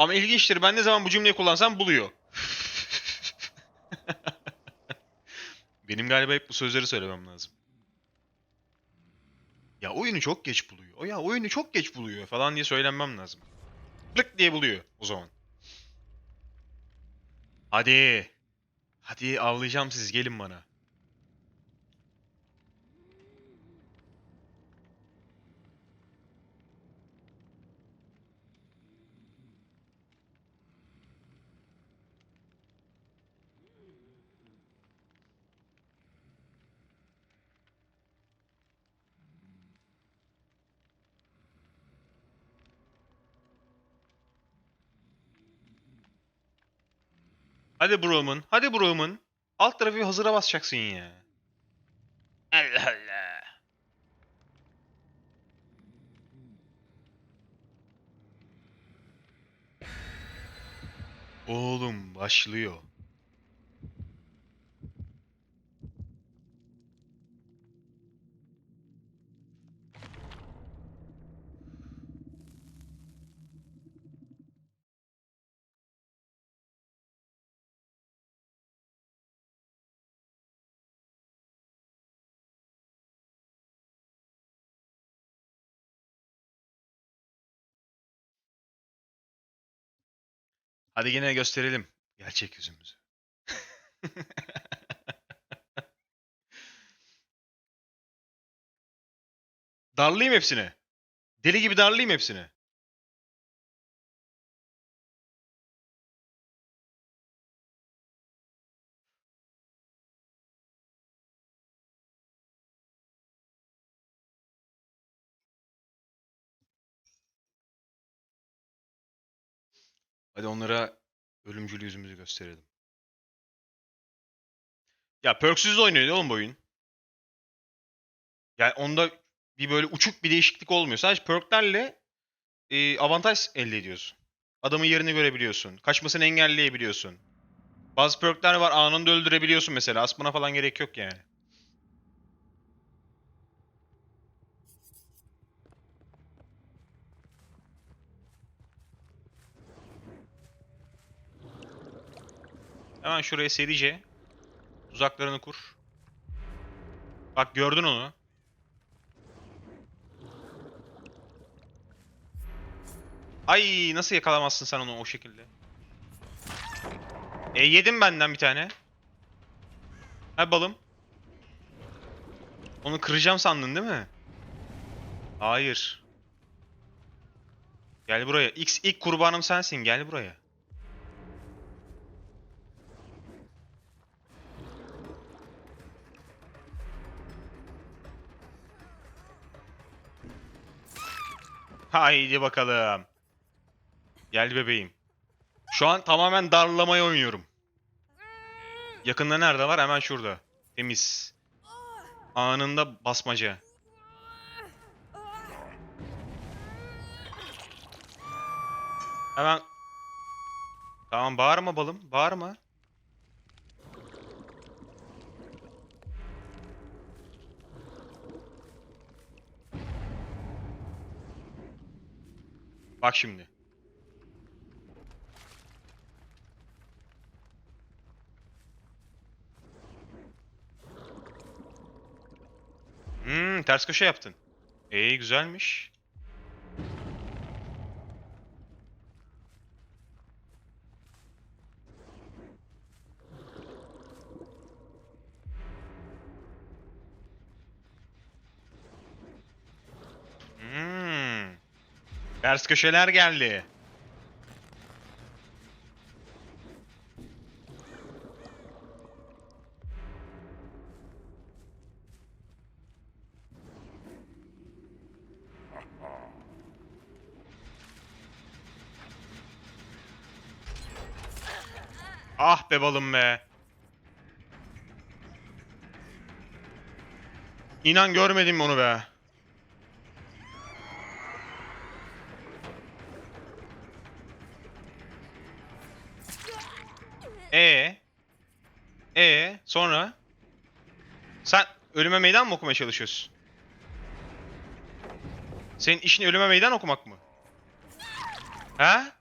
Ama ilginçtir ben ne zaman bu cümleyi kullansam buluyor. Benim galiba hep bu sözleri söylemem lazım. Ya oyunu çok geç buluyor. O ya oyunu çok geç buluyor falan diye söylenmem lazım. Lık diye buluyor o zaman. Hadi. Hadi avlayacağım siz gelin bana. Hadi Broman. Hadi Broman. Alt tarafı hazıra basacaksın ya. Allah Allah. Oğlum başlıyor. Hadi yine gösterelim gerçek yüzümüzü. darlayayım hepsini. Deli gibi darlayayım hepsini. Hadi onlara ölümcül yüzümüzü gösterelim. Ya perksüz oynuyor oğlum bu oyun. Yani onda bir böyle uçuk bir değişiklik olmuyor. Sadece perklerle e, avantaj elde ediyorsun. Adamın yerini görebiliyorsun. Kaçmasını engelleyebiliyorsun. Bazı perkler var anında öldürebiliyorsun mesela. Asmana falan gerek yok yani. Hemen şuraya serice tuzaklarını kur. Bak gördün onu. Ay nasıl yakalamazsın sen onu o şekilde? E yedim benden bir tane. Ha balım. Onu kıracağım sandın değil mi? Hayır. Gel buraya. X ilk kurbanım sensin. Gel buraya. Haydi bakalım. Gel bebeğim. Şu an tamamen darlamaya oynuyorum. Yakında nerede var? Hemen şurada. Temiz. Anında basmaca. Hemen. Tamam bağırma balım. Bağırma. Bak şimdi. Hmm, ters köşe yaptın. İyi güzelmiş. Hmm. Ters köşeler geldi. Ah be balım be. İnan görmedim onu be. Ölüme meydan mı okumaya çalışıyorsun? Senin işin ölüme meydan okumak mı? Ha?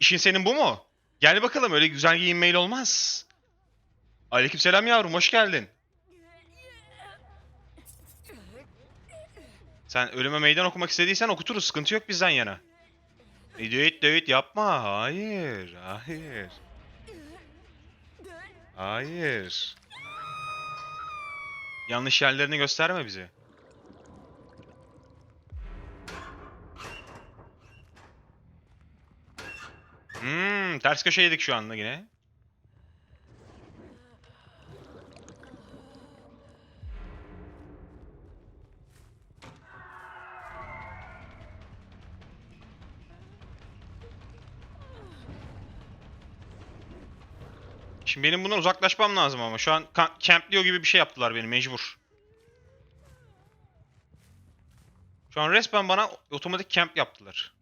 İşin senin bu mu? Gel bakalım öyle güzel giyinmeyle olmaz. Aleykümselam yavrum hoş geldin. Sen ölüme meydan okumak istediysen okuturuz sıkıntı yok bizden yana. Döyüt döyüt yapma. Hayır. Hayır. Hayır. Yanlış yerlerini gösterme bize. Hmm, ters köşeydik şu anda yine. Şimdi benim bundan uzaklaşmam lazım ama şu an campliyor gibi bir şey yaptılar beni mecbur. Şu an resmen bana otomatik camp yaptılar.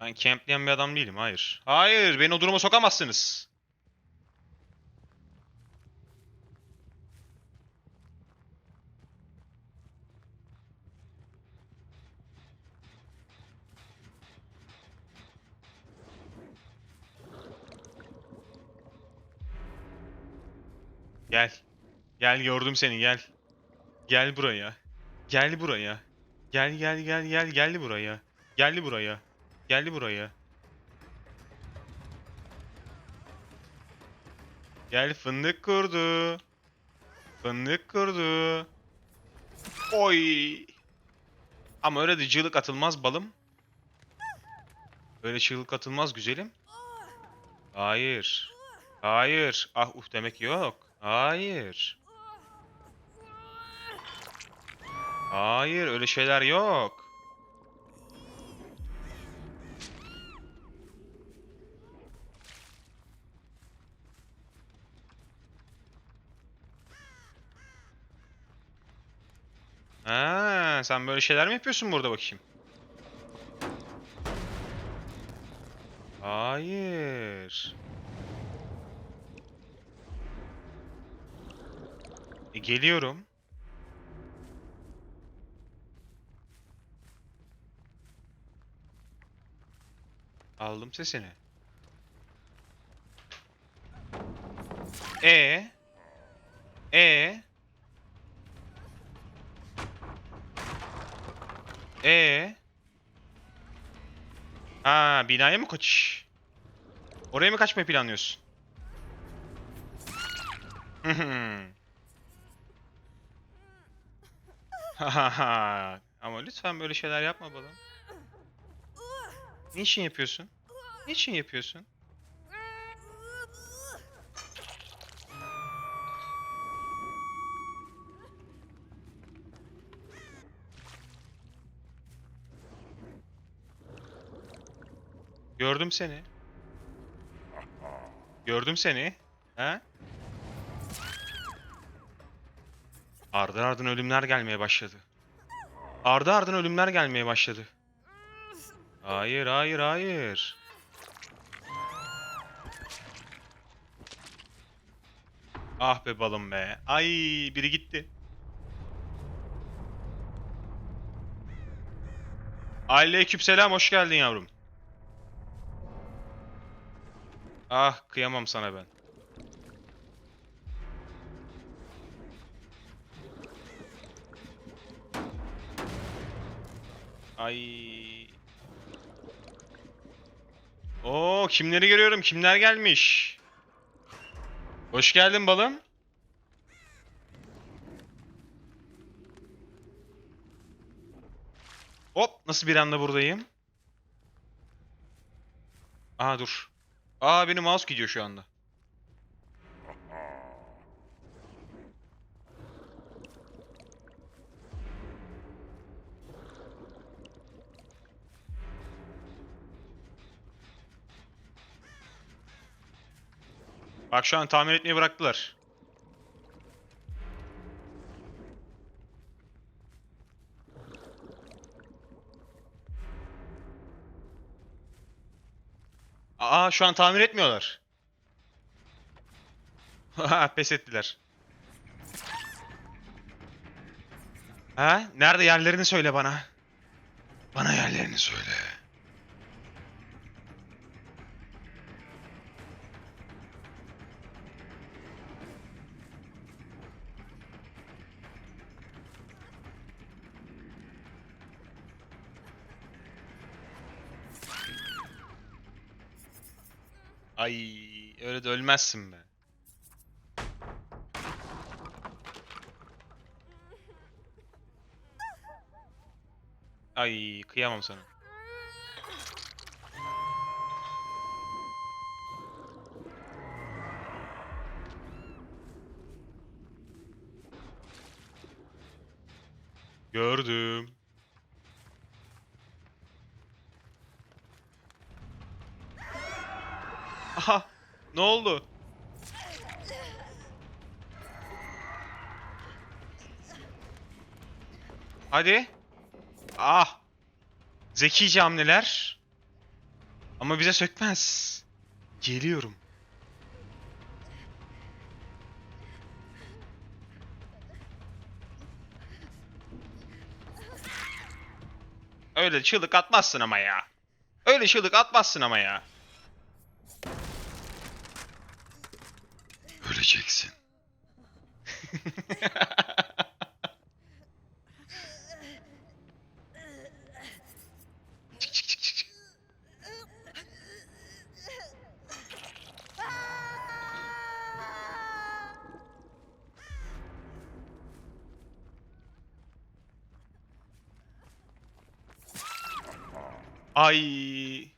Ben campleyen bir adam değilim, hayır. Hayır, beni o duruma sokamazsınız. Gel. Gel gördüm seni gel. Gel buraya. Gel buraya. Gel gel gel gel gel buraya. Gel buraya. Gel buraya. Gel fındık kurdu. Fındık kurdu. Oy. Ama öyle de çığlık atılmaz balım. Öyle çığlık atılmaz güzelim. Hayır. Hayır. Ah uh demek yok. Hayır. Hayır öyle şeyler yok. Ha, sen böyle şeyler mi yapıyorsun burada bakayım? Hayır. E, geliyorum. Aldım sesini. E E E Ha binaya mı kaçış? Oraya mı kaçmayı planlıyorsun? Ama lütfen böyle şeyler yapma bana. Niçin yapıyorsun? Niçin yapıyorsun? Gördüm seni. Gördüm seni. Ha? Ardı ardına ölümler gelmeye başladı. Ardı ardına ölümler gelmeye başladı. Hayır, hayır, hayır. Ah be balım be. Ay biri gitti. Aleykümselam hoş geldin yavrum. Ah kıyamam sana ben. Ay. Oo kimleri görüyorum? Kimler gelmiş? Hoş geldin balım. Hop nasıl bir anda buradayım? Aa dur. Aa benim mouse gidiyor şu anda. Bak şu an tamir etmeyi bıraktılar. Aa şu an tamir etmiyorlar. Pes ettiler. Ha? Nerede yerlerini söyle bana. Bana yerlerini söyle. Ay öyle de ölmezsin be. Ay kıyamam sana. Gördüm. Ne oldu? Hadi. Ah. Zekice hamleler. Ama bize sökmez. Geliyorum. Öyle çığlık atmazsın ama ya. Öyle çığlık atmazsın ama ya. Ay.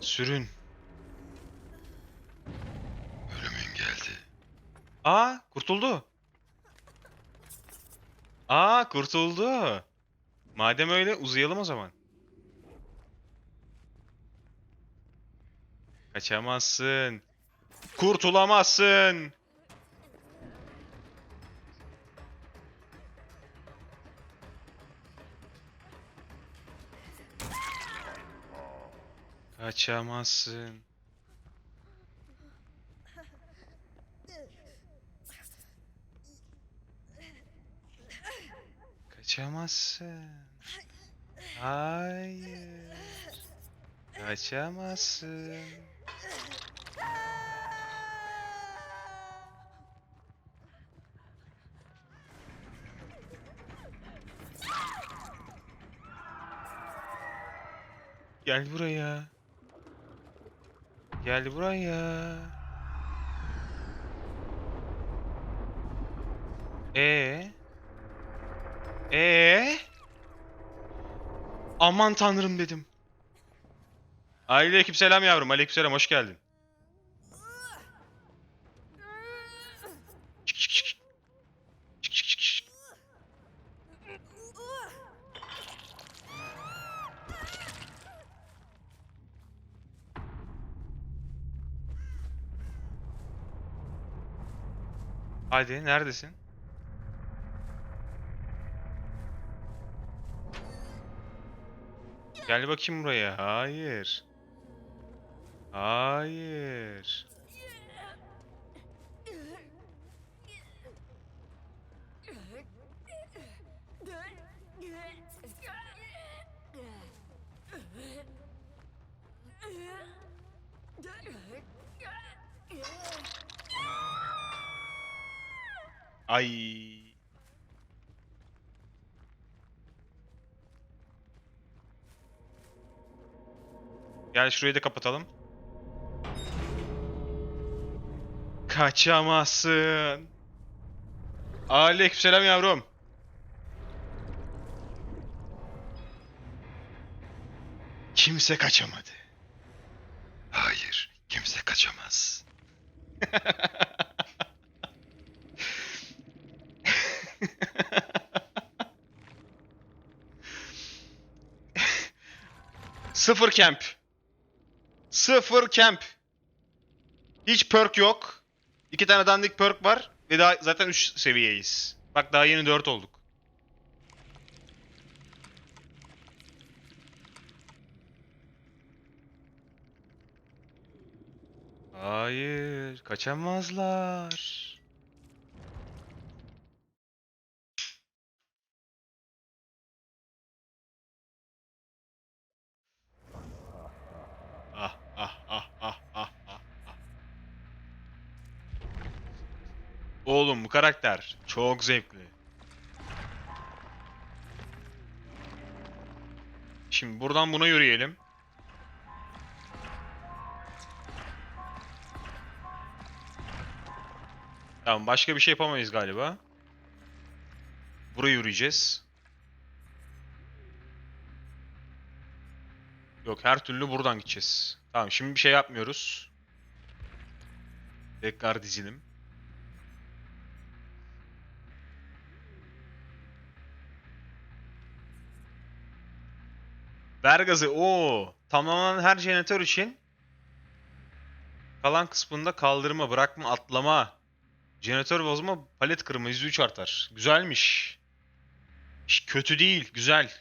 Sürün. Ölümün geldi. Aa, kurtuldu. Aa, kurtuldu. Madem öyle uzayalım o zaman. Kaçamazsın. Kurtulamazsın. Kaçamazsın. Kaçamazsın. Hayır. Kaçamazsın. Gel buraya. Gel buraya. Ee? Ee? Aman tanrım dedim. Aleykümselam yavrum. Aleykümselam hoş geldin. Hadi neredesin? Gel bakayım buraya. Hayır. Hayır. Ay. Gel şurayı da kapatalım. Kaçamazsın. Aleykümselam yavrum. Kimse kaçamadı. Hayır, kimse kaçamaz. Sıfır camp. Sıfır camp. Hiç perk yok. İki tane dandik perk var. Ve daha zaten 3 seviyeyiz. Bak daha yeni 4 olduk. Hayır, kaçamazlar. Oğlum bu karakter. Çok zevkli. Şimdi buradan buna yürüyelim. Tamam başka bir şey yapamayız galiba. Buraya yürüyeceğiz. Yok her türlü buradan gideceğiz. Tamam şimdi bir şey yapmıyoruz. Tekrar dizilim. Ver gazı. Oo. Her jeneratör için kalan kısmında kaldırma, bırakma, atlama, jeneratör bozma, palet kırma %3 artar. Güzelmiş. Hiç kötü değil, güzel.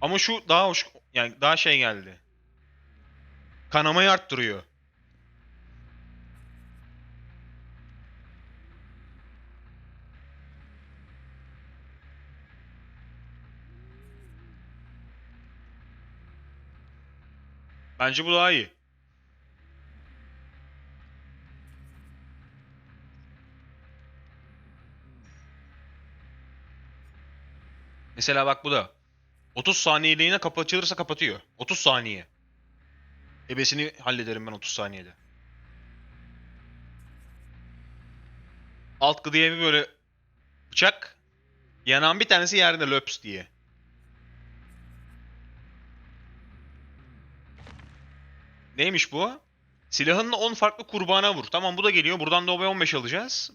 Ama şu daha hoş, yani daha şey geldi. Kanamayı arttırıyor. Bence bu daha iyi. Mesela bak bu da. 30 saniyeliğine kapı açılırsa kapatıyor. 30 saniye. Ebesini hallederim ben 30 saniyede. Alt gıdıya bir böyle bıçak. Yanan bir tanesi yerde löps diye. Neymiş bu? Silahınla 10 farklı kurbana vur. Tamam bu da geliyor. Buradan da obaya 15 alacağız.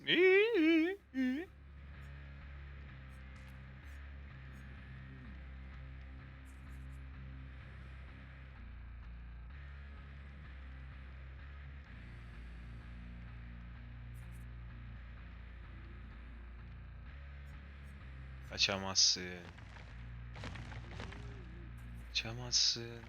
Kaçamazsın. Kaçamazsın.